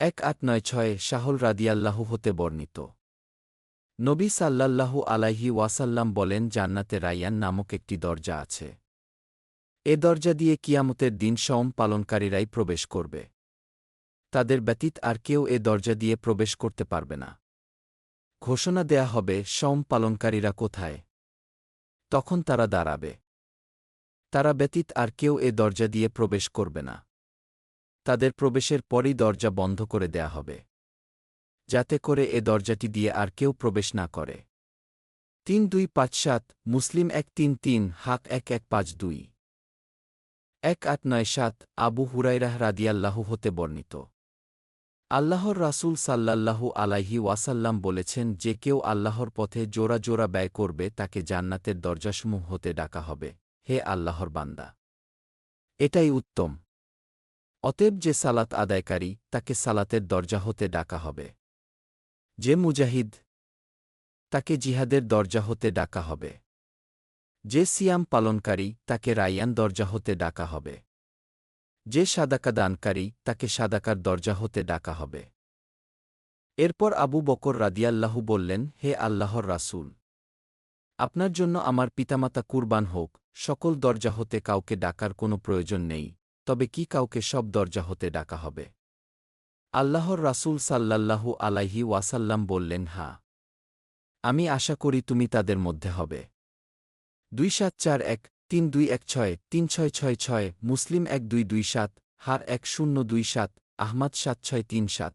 এক আট নয় ছয়ে শাহল রাদিয়াল্লাহু হতে বর্ণিত। নবী সাল্লাল্লাহু আলাইহি ওয়াসাল্লাম বলেন, জান্নাতে রাইয়ান নামক একটি দরজা আছে। এ দরজা দিয়ে কিয়ামতের দিন সম পালনকারীরাই প্রবেশ করবে। তাদের ব্যতীত আর কেউ এ দরজা দিয়ে প্রবেশ করতে পারবে না। ঘোষণা দেয়া হবে সম পালনকারীরা কোথায়? তখন তারা দাঁড়াবে। তারা ব্যতীত আর কেউ এ দরজা দিয়ে প্রবেশ করবে না। তাদের প্রবেশের পরই দরজা বন্ধ করে দেয়া হবে। যাতে করে এ দরজাটি দিয়ে আর কেউ প্রবেশ না করে। তিন দুই পাঁচ সাত, মুসলিম এক তিন তিন হাক এক এক পাঁচ দুই। এক আট নয় সাত, আবু হুরাইরাহ রাদিয়াল্লাহু হতে বর্ণিত। আল্লাহর রাসূল সাল্লাল্লাহু আলাইহি ওয়াসাল্লাম বলেছেন, যে কেউ আল্লাহর পথে জোড়া জোড়া ব্যয় করবে, তাকে জান্নাতের দরজাসমূহ হতে ডাকা হবে। হে আল্লাহর বান্দা! এটাই উত্তম। অতএব যে সালাত আদায়কারী, তাকে সালাতের দরজা হতে ডাকা হবে। যে মুজাহিদ, তাকে জিহাদের দরজা হতে ডাকা হবে। যে সিয়াম পালনকারী, তাকে রায়ান দরজা হতে ডাকা হবে। যে সাদাকা দানকারী, তাকে সাদাকার দরজা হতে ডাকা হবে। এরপর আবু বকর রাদিয়াল্লাহু বললেন, হে আল্লাহর রাসূল! আপনার জন্য আমার পিতামাতা কুরবান হোক, সকল দরজা হতে কাউকে ডাকার কোনো প্রয়োজন নেই। তবে কি কাউকে সব দরজা হতে ডাকা হবে? আল্লাহর রাসুল সাল্লাল্লাহু আলাইহি ওয়াসাল্লাম বললেন, হা, আমি আশা করি তুমি তাদের মধ্যে হবে। দুই সাত চার এক তিন দুই এক ছয় তিন ছয় ছয় ছয়, মুসলিম এক দুই দুই সাত, হার এক শূন্য দুই সাত, আহমাদ সাত ছয় তিন সাত।